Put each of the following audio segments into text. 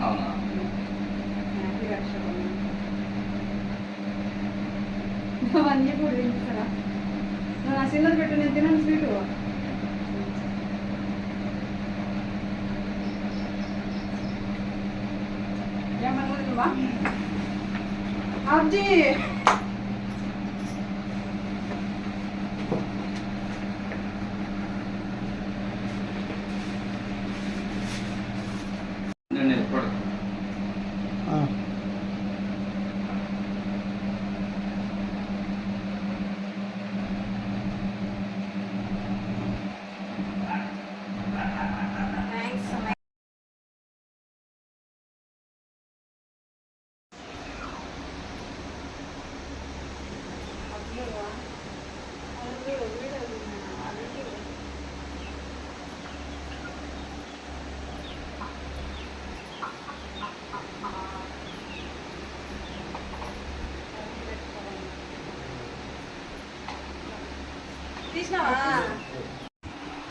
అవునా? అవన్నీ కూడా తింటారా నా సిల్లర్ పెట్టు నేను తినను స్వీటు. ఏమన్నా ఆబ్జీ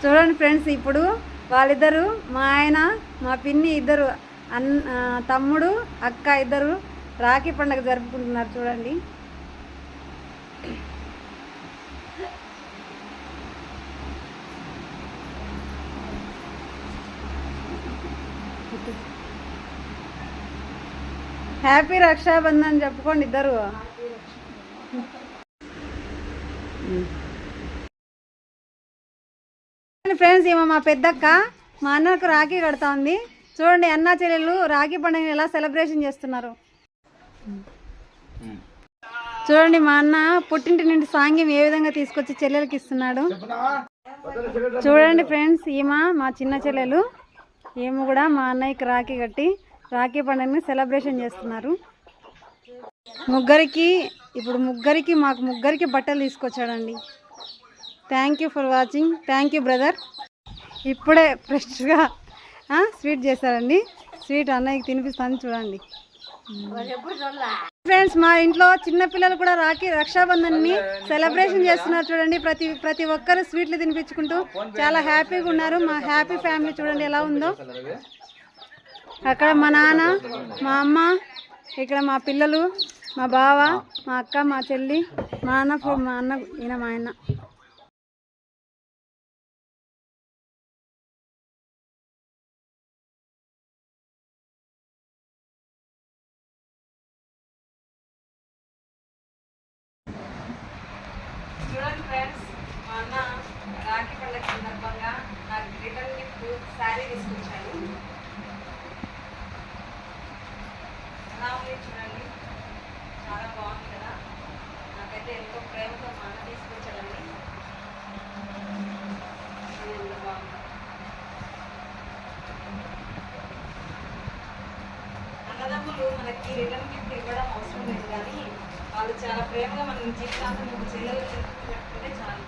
చూడండి ఫ్రెండ్స్ ఇప్పుడు వాళ్ళిద్దరు మా ఆయన మా పిన్ని ఇద్దరు అన్ తమ్ముడు అక్క ఇద్దరు రాఖీ పండుగ జరుపుకుంటున్నారు చూడండి. హ్యాపీ రక్షాబంధన్ చెప్పుకోండి ఇద్దరు. ఫ్రెండ్స్ ఏమో మా పెద్దక్క మా అన్నకు రాఖీ కడతా ఉంది చూడండి అన్న చెల్లెలు రాఖీ పండుగని ఎలా సెలబ్రేషన్ చేస్తున్నారు. చూడండి మా అన్న పుట్టింటి నుండి సాంగ్యం ఏ విధంగా తీసుకొచ్చి చెల్లెలకి ఇస్తున్నాడు. చూడండి ఫ్రెండ్స్ ఈమె మా చిన్న చెల్లెలు. ఈమె కూడా మా అన్నయ్యకి రాఖీ కట్టి రాఖీ పండుగని సెలబ్రేషన్ చేస్తున్నారు. ముగ్గురికి ఇప్పుడు ముగ్గురికి మాకు ముగ్గురికి బట్టలు తీసుకొచ్చాడండి. Thank you for watching thank you brother ఇప్పుడే ఫ్రెష్గా స్వీట్ చేశారండి. స్వీట్ అన్నయ్యకి తినిపిస్తాను చూడండి. ఫ్రెండ్స్ మా ఇంట్లో చిన్న పిల్లలు కూడా రాఖీ రక్షాబంధన్ని సెలబ్రేషన్ చేస్తున్నారు చూడండి. ప్రతి ప్రతి ఒక్కరు స్వీట్లు తినిపించుకుంటూ చాలా హ్యాపీగా ఉన్నారు. మా హ్యాపీ ఫ్యామిలీ చూడండి ఎలా ఉందో. అక్కడ మా నాన్న మా అమ్మ ఇక్కడ మా పిల్లలు మా బావ మా అక్క మా చెల్లి మా అన్న మా అన్న ఈయన మా ఆయన. చూడండి ఫ్రెండ్స్ మా అన్న రాఖీ పండుగ సందర్భంగా నాకు రిటర్న్ గిఫ్ట్ శారీ తీసుకొచ్చాడు ఎలా ఉంది చూడండి. చాలా బాగుంది కదా. నాకైతే ఎంతో ప్రేమతో మా అన్న తీసుకొచ్చాడండి. ఎంత బాగుంది. అన్నదమ్ములు మనకి రిటర్న్ గిఫ్ట్ ఇవ్వడం అవసరం లేదు కానీ వాళ్ళు చాలా ప్రేమగా మనం జీవితాంతం ఒక చెల్లెలు చెప్పుకుంటే చాలు.